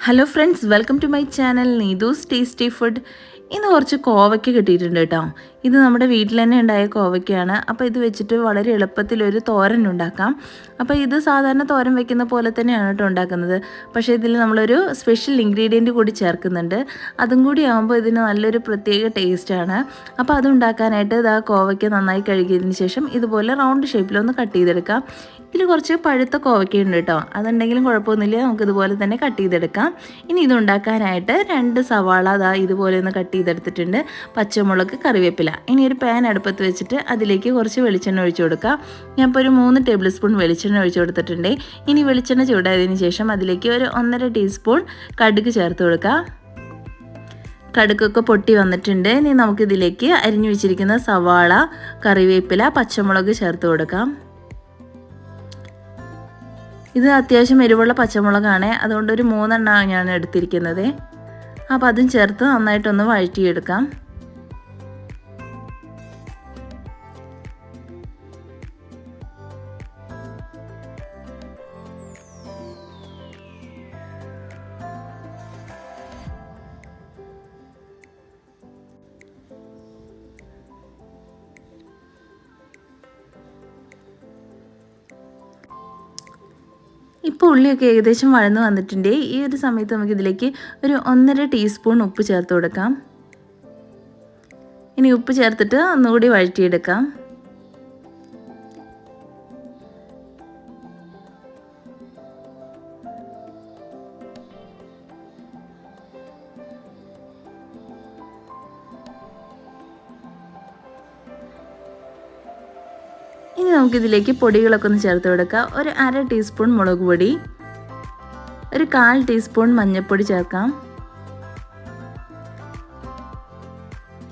Hello friends welcome to my channel Neethu's tasty food ഇന്ന് കുറച്ച് കോവയ്ക്ക് കിട്ടിയിട്ടുണ്ട് കേട്ടോ. ഇത് നമ്മുടെ വീട്ടിൽ തന്നെ ഉണ്ടായ കോവയ്ക്കാണ്. അപ്പോൾ ഇത് വെച്ചിട്ട് വളരെ എളുപ്പത്തിൽ ഒരു തോരൻ ഉണ്ടാക്കാം. അപ്പോൾ ഇത് സാധാരണ തോരൻ വെക്കുന്ന പോലെ തന്നെയാണ് കേട്ടോ ഉണ്ടാക്കുന്നത്. പക്ഷേ ഇതിൽ നമ്മളൊരു സ്പെഷ്യൽ ഇൻഗ്രീഡിയന്റ് കൂടി ചേർക്കുന്നുണ്ട്. അതും കൂടി ആകുമ്പോൾ ഇതിന് നല്ലൊരു പ്രത്യേക ടേസ്റ്റാണ് അപ്പോൾ അതുണ്ടാക്കാനായിട്ട് ഉണ്ടാക്കാനായിട്ട് ആ കോവയ്ക്ക് നന്നായി കഴുകിയതിന് ശേഷം ഇതുപോലെ റൗണ്ട് ഷേപ്പിലൊന്ന് കട്ട് ചെയ്തെടുക്കാം. ഇതിൽ കുറച്ച് പഴുത്ത കോവയ്ക്ക ഉണ്ട് കേട്ടോ. അതുണ്ടെങ്കിലും കുഴപ്പമൊന്നുമില്ല. നമുക്ക് ഇതുപോലെ തന്നെ കട്ട് ചെയ്തെടുക്കാം. ഇനി ഇത് ഉണ്ടാക്കാനായിട്ട് രണ്ട് സവാള അതാ ഇതുപോലെ ഒന്ന് കട്ട് ചെയ്തെടുത്തിട്ടുണ്ട്. പച്ചമുളക് കറിവേപ്പില. ഇനി ഒരു പാൻ അടുപ്പത്ത് വെച്ചിട്ട് അതിലേക്ക് കുറച്ച് വെളിച്ചെണ്ണ ഒഴിച്ചു കൊടുക്കുക ഞാൻ ഇപ്പോൾ ഒരു മൂന്ന് ടേബിൾ സ്പൂൺ വെളിച്ചെണ്ണ ഒഴിച്ചു കൊടുത്തിട്ടുണ്ട്. ഇനി വെളിച്ചെണ്ണ ചൂടായതിന് ശേഷം അതിലേക്ക് ഒരു ഒന്നര ടീസ്പൂൺ കടുക് ചേർത്ത് കൊടുക്കുക കടുക്കൊക്കെ പൊട്ടി വന്നിട്ടുണ്ട്. ഇനി നമുക്കിതിലേക്ക് അരിഞ്ഞു വെച്ചിരിക്കുന്ന സവാള കറിവേപ്പില പച്ചമുളക് ചേർത്ത് കൊടുക്കാം. ഇത് അത്യാവശ്യം എരിവുള്ള പച്ചമുളകാണ്. അതുകൊണ്ട് ഒരു മൂന്നെണ്ണമാണ് ഞാൻ എടുത്തിരിക്കുന്നത്. അപ്പോൾ അതും ചേർത്ത് നന്നായിട്ടൊന്ന് വഴറ്റിയെടുക്കാം. ഇപ്പോൾ ഉള്ളിയൊക്കെ ഏകദേശം വഴന്ന് വന്നിട്ടുണ്ട്. ഈ ഒരു സമയത്ത് നമുക്ക് ഇതിലേക്ക് ഒരു ഒന്നര ടീസ്പൂൺ ഉപ്പ് ചേർത്ത് കൊടുക്കാം. ഇനി ഉപ്പ് ചേർത്തിട്ട് ഒന്നുകൂടി വഴറ്റിയെടുക്കാം. ഇനി നമുക്കിതിലേക്ക് പൊടികളൊക്കെ ഒന്ന് ചേർത്ത് കൊടുക്കാം. ഒരു അര ടീസ്പൂൺ മുളക് പൊടി ഒരു കാൽ ടീസ്പൂൺ മഞ്ഞൾപ്പൊടി ചേർക്കാം.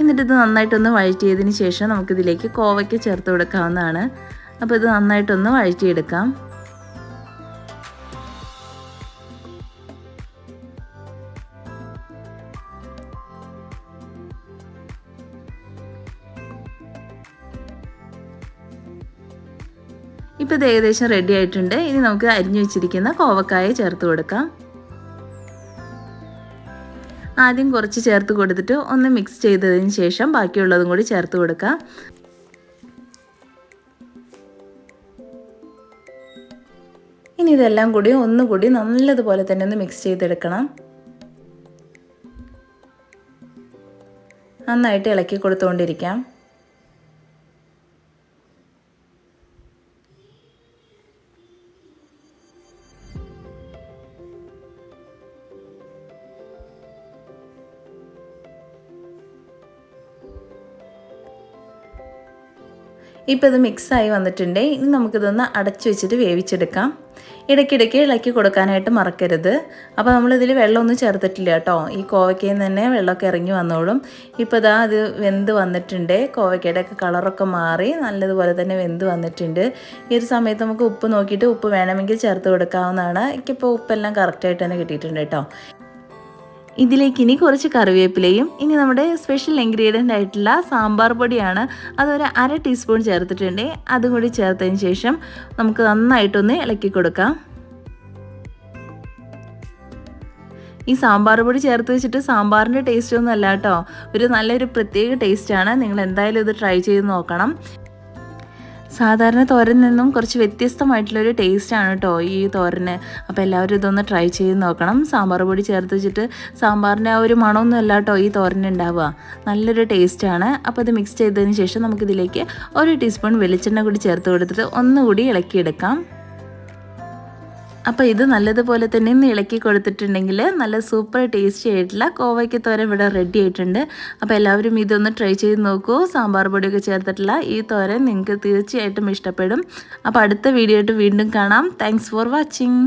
എന്നിട്ട് ഇത് നന്നായിട്ടൊന്ന് വഴറ്റിയതിന് ശേഷം നമുക്കിതിലേക്ക് കോവയ്ക്ക് ചേർത്ത് കൊടുക്കാവുന്നതാണ്. അപ്പോൾ ഇത് നന്നായിട്ടൊന്ന് വഴറ്റിയെടുക്കാം. ഇപ്പോൾ ഇത് ഏകദേശം റെഡി ആയിട്ടുണ്ട്. ഇനി നമുക്ക് അരിഞ്ഞു വെച്ചിരിക്കുന്ന കോവക്കായ ചേർത്ത് കൊടുക്കാം. ആദ്യം കുറച്ച് ചേർത്ത് കൊടുത്തിട്ട് ഒന്ന് മിക്സ് ചെയ്തതിന് ശേഷം ബാക്കിയുള്ളതും കൂടി ചേർത്ത് കൊടുക്കാം. ഇനി ഇതെല്ലാം കൂടി ഒന്നുകൂടി നല്ലതുപോലെ തന്നെ ഒന്ന് മിക്സ് ചെയ്തെടുക്കണം. നന്നായിട്ട് ഇളക്കി കൊടുത്തുകൊണ്ടിരിക്കാം ഇപ്പോൾ ഇത് മിക്സായി വന്നിട്ടുണ്ട്. ഇനി നമുക്കിതൊന്ന് അടച്ചു വെച്ചിട്ട് വേവിച്ചെടുക്കാം. ഇടയ്ക്കിടയ്ക്ക് ഇളക്കി കൊടുക്കാനായിട്ട് മറക്കരുത്. അപ്പോൾ നമ്മളിതിൽ വെള്ളമൊന്നും ചേർത്തിട്ടില്ല കേട്ടോ. ഈ കോവയ്ക്കയിൽ നിന്ന് തന്നെ വെള്ളമൊക്കെ ഇറങ്ങി വന്നോളും. ഇപ്പോൾ ഇതാ അത് വെന്ത് വന്നിട്ടുണ്ട്. കോവയ്ക്കയുടെ ഒക്കെ കളറൊക്കെ മാറി നല്ലതുപോലെ തന്നെ വെന്ത് വന്നിട്ടുണ്ട്. ഈ ഒരു സമയത്ത് നമുക്ക് ഉപ്പ് നോക്കിയിട്ട് ഉപ്പ് വേണമെങ്കിൽ ചേർത്ത് കൊടുക്കാവുന്നതാണ്. എനിക്കിപ്പോൾ ഉപ്പെല്ലാം കറക്റ്റായിട്ട് തന്നെ കിട്ടിയിട്ടുണ്ട് കേട്ടോ. ഇതിലേക്ക് ഇനി കുറച്ച് കറിവേപ്പിലയും ഇനി നമ്മുടെ സ്പെഷ്യൽ ഇൻഗ്രീഡിയന്റ് ആയിട്ടുള്ള സാമ്പാർ പൊടിയാണ് അതൊരു അര ടീസ്പൂൺ ചേർത്തിട്ടുണ്ട്. അതും കൂടി ചേർത്തതിന് ശേഷം നമുക്ക് നന്നായിട്ടൊന്ന് ഇളക്കി കൊടുക്കാം. ഈ സാമ്പാർ പൊടി ചേർത്ത് വെച്ചിട്ട് സാമ്പാറിന്റെ ടേസ്റ്റ് ഒന്നും അല്ല കേട്ടോ. ഒരു നല്ലൊരു പ്രത്യേക ടേസ്റ്റാണ് നിങ്ങൾ എന്തായാലും ഇത് ട്രൈ ചെയ്ത് നോക്കണം. സാധാരണ തോരൻ നിന്നും കുറച്ച് വ്യത്യസ്തമായിട്ടുള്ളൊരു ടേസ്റ്റാണ് കേട്ടോ ഈ തോരന്. അപ്പോൾ എല്ലാവരും ഇതൊന്ന് ട്രൈ ചെയ്ത് നോക്കണം. സാമ്പാർ പൊടി ചേർത്ത് വെച്ചിട്ട് സാമ്പാറിന്റെ ആ ഒരു മണമൊന്നും അല്ല കേട്ടോ ഈ തോരൻ ഉണ്ടാവുക നല്ലൊരു ടേസ്റ്റാണ്. അപ്പോൾ ഇത് മിക്സ് ചെയ്തതിന് ശേഷം നമുക്കിതിലേക്ക് ഒരു ടീസ്പൂൺ വെളിച്ചെണ്ണ കൂടി ചേർത്ത് കൊടുത്തിട്ട് ഒന്നുകൂടി ഇളക്കിയെടുക്കാം. അപ്പോൾ ഇത് നല്ലതുപോലെ തന്നെ ഇന്ന് ഇളക്കി കൊടുത്തിട്ടുണ്ടെങ്കിൽ നല്ല സൂപ്പർ ടേസ്റ്റി ആയിട്ടുള്ള കോവയ്ക്ക് തോരൻ ഇവിടെ റെഡി ആയിട്ടുണ്ട്. അപ്പോൾ എല്ലാവരും ഇതൊന്ന് ട്രൈ ചെയ്ത് നോക്കൂ. സാമ്പാർ പൊടിയൊക്കെ ചേർത്തിട്ടുള്ള ഈ തോരൻ നിങ്ങൾക്ക് തീർച്ചയായിട്ടും ഇഷ്ടപ്പെടും. അപ്പോൾ അടുത്ത വീഡിയോ ആയിട്ട് വീണ്ടും കാണാം. Thanks for watching